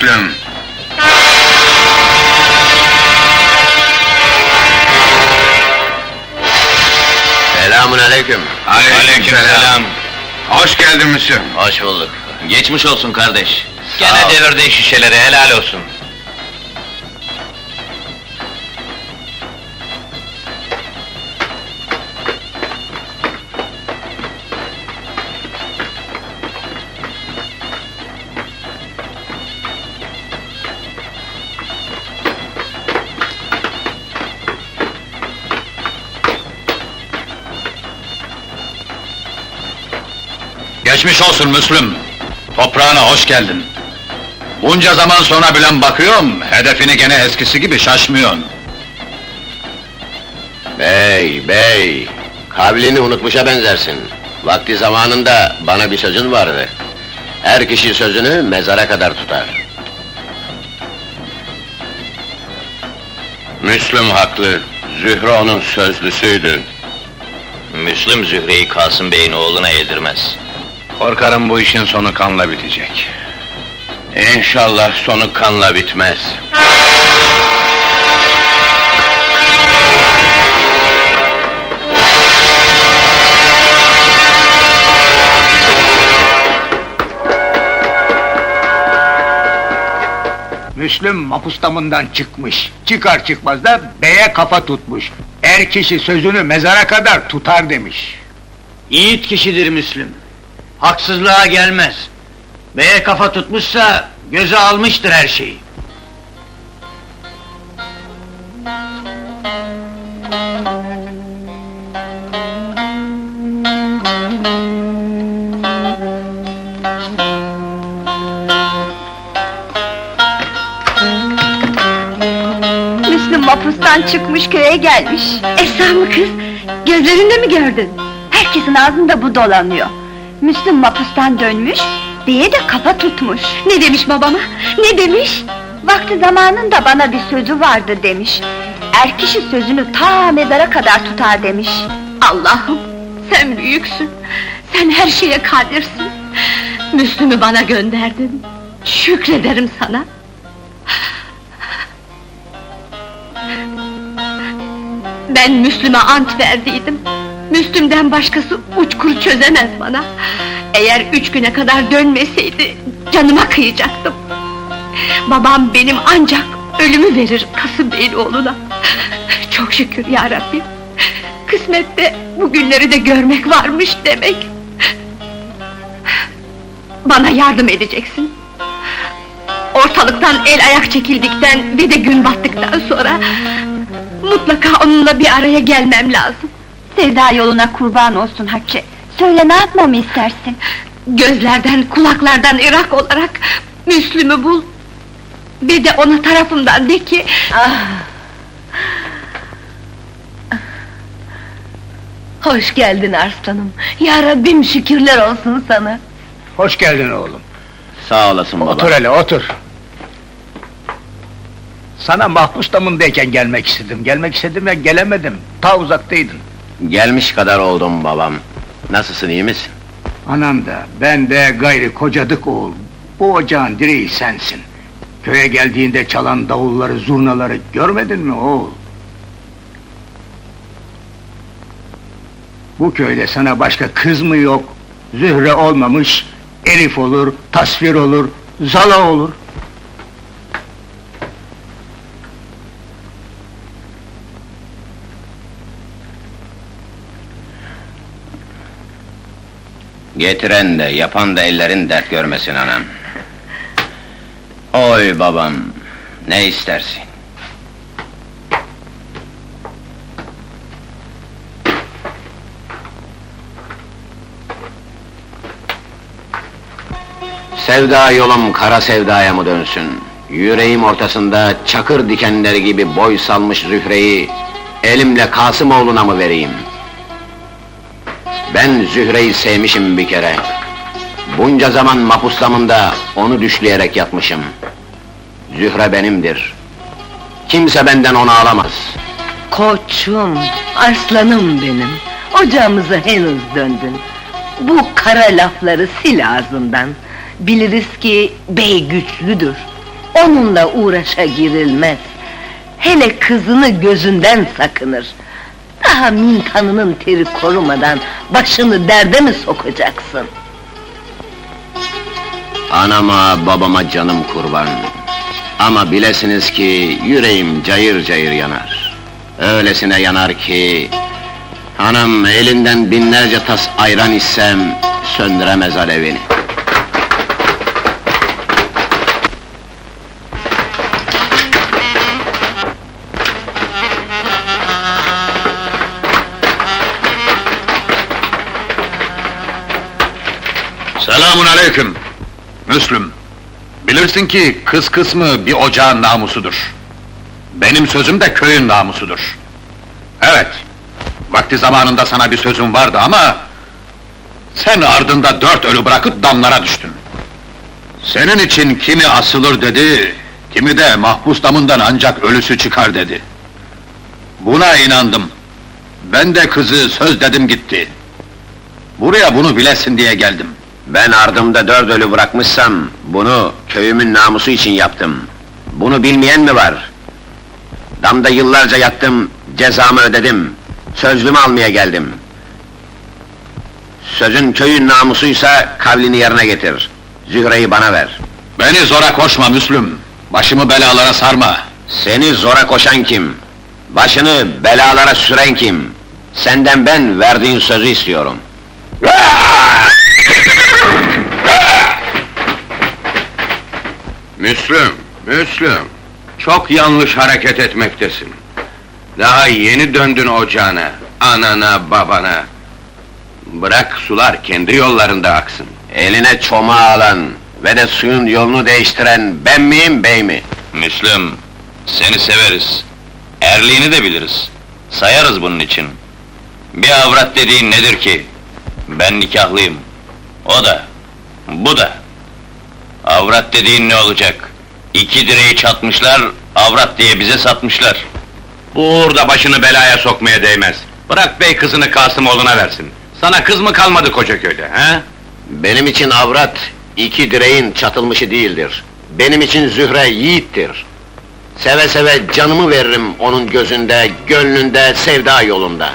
Müslüm. Selamun aleyküm. Aleykümselam. Hoş geldin Müslüm. Hoş bulduk. Geçmiş olsun kardeş. Sağ ol. Gene devirdin şişeleri, helal olsun. Geçmiş olsun Müslüm. Toprağına hoş geldin. Bunca zaman sonra bilen bakıyorum, hedefini gene eskisi gibi şaşmıyorsun. Bey, bey. Kavlini unutmuşa benzersin. Vakti zamanında bana bir sözün vardı. Her kişi sözünü mezara kadar tutar. Müslüm haklı, Zühre onun sözlüsüydü. Müslüm Zühre'yi Kasım Bey'in oğluna yedirmez. Korkarım bu işin sonu kanla bitecek. İnşallah sonu kanla bitmez. Müslüm mapustamından çıkmış. Çıkar çıkmaz da beye kafa tutmuş. Er kişi sözünü mezara kadar tutar demiş. Yiğit kişidir Müslüm. Haksızlığa gelmez. Beye kafa tutmuşsa göze almıştır her şeyi. Müslüm mapustan çıkmış köye gelmiş. Esra mı kız? Gözlerinde mi gördün? Herkesin ağzında bu dolanıyor. Müslüm mapustan dönmüş, diye de kafa tutmuş. Ne demiş babama? Ne demiş? Vakti zamanında bana bir sözü vardı demiş. Er kişi sözünü ta mezara kadar tutar demiş. Allah'ım, sen büyüksün. Sen her şeye kadirsin. Müslüm'ü bana gönderdin. Şükrederim sana. Ben Müslüm'e ant verdiydim. Müslüm'den başkası uçkur çözemez bana. Eğer üç güne kadar dönmeseydi, canıma kıyacaktım. Babam benim ancak ölümü verir Kasım Bey'in. Çok şükür ya Rabbi. Kısmette bu günleri de görmek varmış demek. Bana yardım edeceksin. Ortalıktan el ayak çekildikten ve de gün battıktan sonra Mutlaka onunla bir araya gelmem lazım. Sevda yoluna kurban olsun Hatice. Söyle ne yapmamı istersin? Gözlerden, kulaklardan ırak olarak Müslüm'ü bul. Bir de ona tarafımdan de ki... Hoş geldin arslanım. Ya Rabbim şükürler olsun sana. Hoş geldin oğlum. Sağ olasın baba. Otur hele otur. Sana mahpus damındayken gelmek istedim. Gelmek istedim ya gelemedim. Ta uzaktaydın. Gelmiş kadar oldum babam. Nasılsın, iyi misin? Anam da, ben de gayri kocadık oğul. Bu ocağın direği sensin. Köye geldiğinde çalan davulları, zurnaları görmedin mi oğul? Bu köyde sana başka kız mı yok? Zühre olmamış, Elif olur, tasvir olur, zala olur. Getiren de, yapan da ellerin dert görmesin anam. Oy babam, ne istersin? Sevda yolum kara sevdaya mı dönsün? Yüreğim ortasında çakır dikenleri gibi boy salmış Zühre'yi elimle Kasımoğlu'na mı vereyim? Ben Zühre'yi sevmişim bir kere. Bunca zaman mapuslamında onu düşleyerek yatmışım. Zühre benimdir. Kimse benden onu alamaz. Koçum, arslanım benim. Ocağımıza henüz döndün. Bu kara lafları sil ağzından. Biliriz ki bey güçlüdür. Onunla uğraşa girilmez. Hele kızını gözünden sakınır. Daha mintanının teri korumadan başını derde mi sokacaksın? Anama babama canım kurban. Ama bilesiniz ki yüreğim cayır cayır yanar. Öylesine yanar ki... Anam elinden binlerce tas ayran içsem söndüremez alevini. Selamun aleyküm. Müslüm. Bilirsin ki kız kısmı bir ocağın namusudur. Benim sözüm de köyün namusudur. Evet. Vakti zamanında sana bir sözüm vardı ama... ...sen ardında dört ölü bırakıp damlara düştün. Senin için kimi asılır dedi... ...kimi de mahpus damından ancak ölüsü çıkar dedi. Buna inandım. Ben de kızı söz dedim gitti. Buraya bunu bilesin diye geldim. Ben ardımda dört ölü bırakmışsam, bunu köyümün namusu için yaptım. Bunu bilmeyen mi var? Damda yıllarca yattım, cezamı ödedim. Sözlümü almaya geldim. Sözün köyün namusuysa kavlini yerine getir. Zühre'yi bana ver. Beni zora koşma Müslüm. Başımı belalara sarma. Seni zora koşan kim? Başını belalara süren kim? Senden ben verdiğin sözü istiyorum. Müslüm, Müslüm. Çok yanlış hareket etmektesin. Daha yeni döndün ocağına, anana, babana. Bırak sular kendi yollarında aksın. Eline çomağı alan ve de suyun yolunu değiştiren ben miyim bey mi? Müslüm, seni severiz. Erliğini de biliriz. Sayarız bunun için. Bir avrat dediğin nedir ki? Ben nikahlıyım. O da, bu da. Avrat dediğin ne olacak? İki direği çatmışlar, avrat diye bize satmışlar. Bu uğurda başını belaya sokmaya değmez. Bırak bey kızını Kasımoğlu'na versin. Sana kız mı kalmadı koca köyde, he? Benim için avrat, iki direğin çatılmışı değildir. Benim için Zühre yiğittir. Seve seve canımı veririm onun gözünde, gönlünde, sevda yolunda.